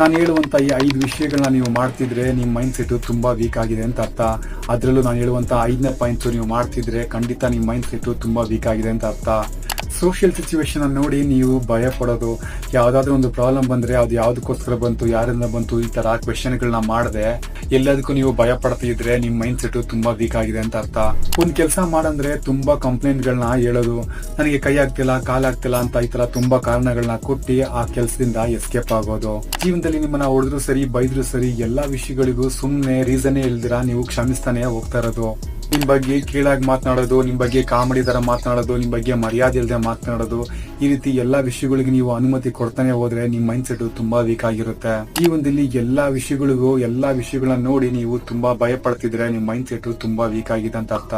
ನಾನು ಹೇಳುವಂಥ ಈ ಐದು ವಿಷಯಗಳನ್ನ ನೀವು ಮಾಡ್ತಿದ್ರೆ ನಿಮ್ಮ ಮೈಂಡ್ ಸೆಟ್ ತುಂಬಾ ವೀಕ್ ಆಗಿದೆ ಅಂತ ಅರ್ಥ. ಅದರಲ್ಲೂ ನಾನು ಹೇಳುವಂಥ ಐದನೇ ಪಾಯಿಂಟ್ಸು ನೀವು ಮಾಡ್ತಿದ್ರೆ ಖಂಡಿತ ನಿಮ್ಮ ಮೈಂಡ್ ಸೆಟ್ ತುಂಬಾ ವೀಕ್ ಆಗಿದೆ ಅಂತ ಅರ್ಥ. ಸೋಷಿಯಲ್ ಸಿಚುವೇಶನ್ ನೋಡಿ ನೀವು ಭಯ ಪಡೋದು, ಯಾವ್ದಾದ್ರು ಒಂದು ಪ್ರಾಬ್ಲಮ್ ಬಂದ್ರೆ ಅದು ಯಾವ್ದಕ್ಕೋಸ್ಕರ ಬಂತು, ಯಾರಿಂದ ಬಂತು, ಈ ತರ ಕ್ವೆಶನ್ಗಳನ್ನ ಮಾಡದೆ, ಎಲ್ಲದಕ್ಕೂ ನೀವು ಭಯ ಪಡ್ತಿದ್ರೆ ನಿಮ್ ಮೈಂಡ್ ಸೆಟ್ ತುಂಬಾ ವೀಕ್ ಆಗಿದೆ ಅಂತ ಅರ್ಥ. ಒಂದ್ ಕೆಲಸ ಮಾಡಂದ್ರೆ ತುಂಬಾ ಕಂಪ್ಲೇಂಟ್ಗಳನ್ನ ಹೇಳೋದು, ನನಗೆ ಕೈ ಆಗ್ತಿಲ್ಲ ಕಾಲಾಗ್ತಿಲ್ಲ ಅಂತ ಈ ತರ ತುಂಬಾ ಕಾರಣಗಳನ್ನ ಕೊಟ್ಟಿ ಆ ಕೆಲಸದಿಂದ ಎಸ್ಕೇಪ್ ಆಗೋದು. ಜೀವನದಲ್ಲಿ ನಿಮ್ಮನ್ನ ಹೊಡೆದ್ರು ಸರಿ, ಬೈದ್ರು ಸರಿ, ಎಲ್ಲಾ ವಿಷಯಗಳಿಗೂ ಸುಮ್ಮನೆ ರೀಸನ್ನೇ ಇಲ್ದಿರಾ ನೀವು ಕ್ಷಮಿಸ್ತಾನೆ ಹೋಗ್ತಾ ಇರೋದು. ನಿಮ್ ಬಗ್ಗೆ ಕೀಳಾಗಿ ಮಾತನಾಡೋದು, ನಿಮ್ ಬಗ್ಗೆ ಕಾಮಿಡಿ ತರ ಮಾತನಾಡೋದು, ನಿಮ್ ಬಗ್ಗೆ ಮರ್ಯಾದೆ ಇಲ್ಲದೆ ಮಾತನಾಡೋದು, ಈ ರೀತಿ ಎಲ್ಲಾ ವಿಷಯಗಳಿಗೆ ನೀವು ಅನುಮತಿ ಕೊಡ್ತಾನೆ ಹೋದ್ರೆ ನಿಮ್ ಮೈಂಡ್ ಸೆಟ್ ತುಂಬಾ ವೀಕ್ ಆಗಿರುತ್ತೆ. ಈ ಒಂದಿಲ್ಲಿ ಎಲ್ಲಾ ವಿಷಯಗಳಿಗೂ ಎಲ್ಲಾ ವಿಷಯಗಳನ್ನ ನೋಡಿ ನೀವು ತುಂಬಾ ಭಯ ಪಡ್ತಿದ್ರೆ ನಿಮ್ ಮೈಂಡ್ ಸೆಟ್ ತುಂಬಾ ವೀಕ್ ಆಗಿದೆ ಅಂತ ಅರ್ಥ.